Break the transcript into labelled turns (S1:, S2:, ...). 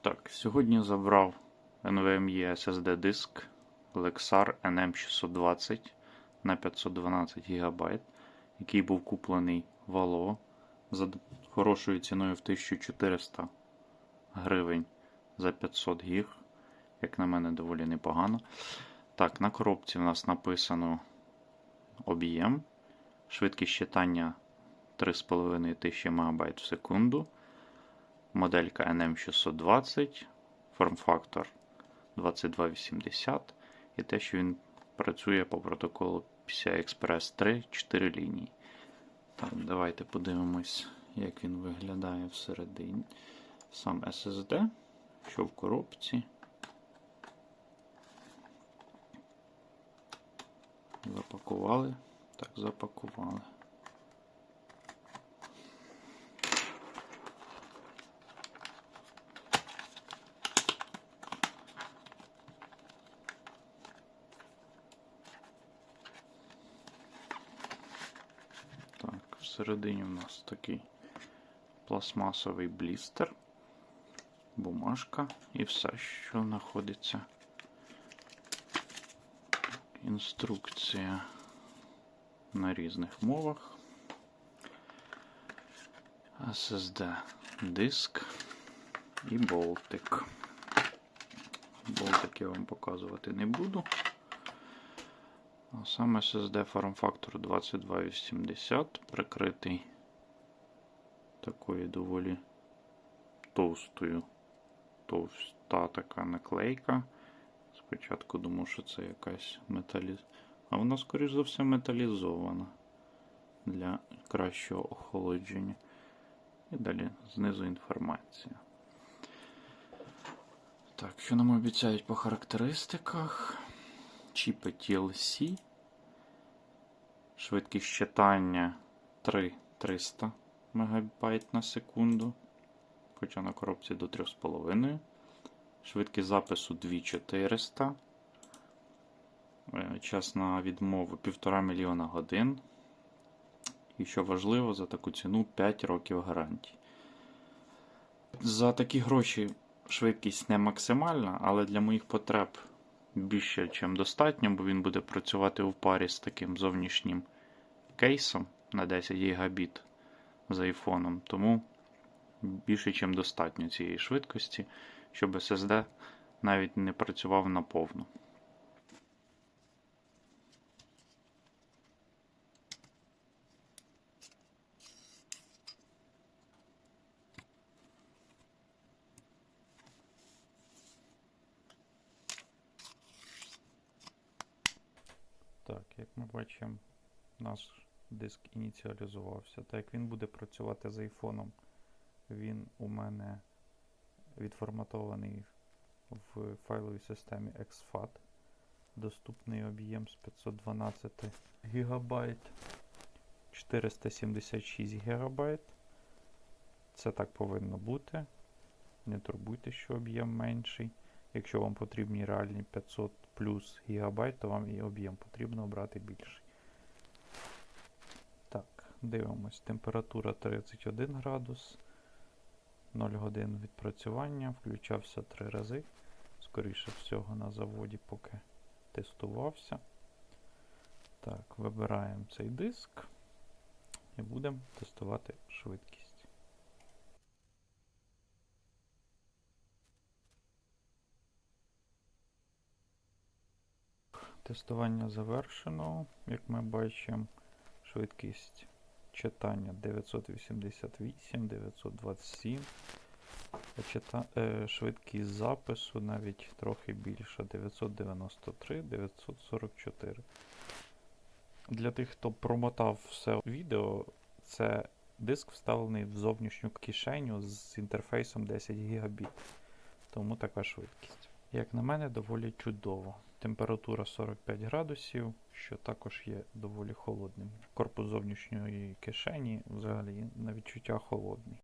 S1: Так, сьогодні забрав NVMe SSD диск Lexar NM620 на 512 ГБ, який був куплений в Allo за хорошою ціною в 1400 гривень за 500 гіг. Як на мене, доволі непогано. Так, на коробці в нас написано об'єм, швидкість читання 3500 МБ в секунду моделька NM620, форм-фактор 2280 і те, що він працює по протоколу PCI Express 3 4 лінії. Так, давайте подивимось, як він виглядає всередині. Сам SSD, що в коробці. Запакували. Так, запакували. Так, всередині у нас такий пластмасовий блістер, бумажка і все, що знаходиться. Інструкція на різних мовах. SSD диск і болтик. Болтик я вам показувати не буду. А саме SSD форм-фактор 2280 прикритий такою доволі товстою, товста така наклейка. Спочатку думав, що це якась металіз... А вона, скоріш за все, металізована для кращого охолодження. І далі знизу інформація. Так, що нам обіцяють по характеристиках? Чіпи TLC. Швидкість читання 3300 МБ на секунду. Хоча на коробці до 3,5. Швидкість запису 2400. Е, Час на відмову 1,5 мільйона годин. І що важливо, за таку ціну 5 років гарантії. За такі гроші швидкість не максимальна, але для моїх потреб більше, ніж достатньо, бо він буде працювати в парі з таким зовнішнім кейсом на 10 гігабіт з айфоном. Тому більше, ніж достатньо цієї швидкості, щоб SSD навіть не працював наповну. Так, як ми бачимо, наш диск ініціалізувався. Так як він буде працювати з айфоном, він у мене відформатований в файловій системі exFAT. Доступний об'єм з 512 ГБ, 476 ГБ. Це так повинно бути. Не турбуйте, що об'єм менший. Якщо вам потрібні реальні 500 плюс гігабайт, то вам і об'єм потрібно обрати більший. Так, дивимось. Температура 31 градус. 0 годин відпрацювання. Включався 3 рази. Скоріше всього на заводі, поки тестувався. Так, вибираємо цей диск і будемо тестувати швидкість. Тестування завершено. Як ми бачимо, швидкість читання 988, 927. А Чита... е, Швидкість запису навіть трохи більша 993, 944. Для тих, хто промотав все відео, це диск вставлений в зовнішню кишеню з інтерфейсом 10 Гбіт. Тому така швидкість. Як на мене, доволі чудово. Температура 45 градусів, що також є доволі холодним. Корпус зовнішньої кишені взагалі на відчуття холодний.